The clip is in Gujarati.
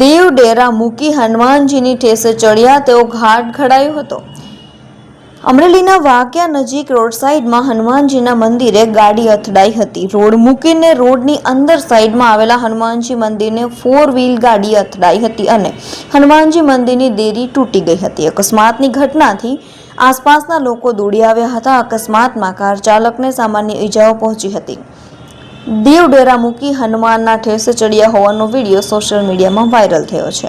દેવ ડેરા મૂકી હનુમાનજીની ઠેસે ચડ્યા, તેઓ ઘાટ ઘડાયો હતો. અમરેલીના વાક્યા નજીક રોડ સાઈડમાં હનુમાનજીના મંદિરે ગાડી અથડાઈ હતી. રોડ મૂકીને રોડની અંદર સાઈડમાં આવેલા હનુમાનજી મંદિરને ફોર વ્હીલ ગાડી અથડાઈ હતી અને હનુમાનજી મંદિરની દેરી તૂટી ગઈ હતી. અકસ્માતની ઘટનાથી આસપાસના લોકો દોડી આવ્યા હતા. અકસ્માતમાં કાર ચાલકને સામાન્ય ઈજાઓ પહોંચી હતી. દેવ ડેરા મૂકી હનુમાનના ઠેસે ચડ્યા હોવાનો વીડિયો સોશિયલ મીડિયામાં વાયરલ થયો છે.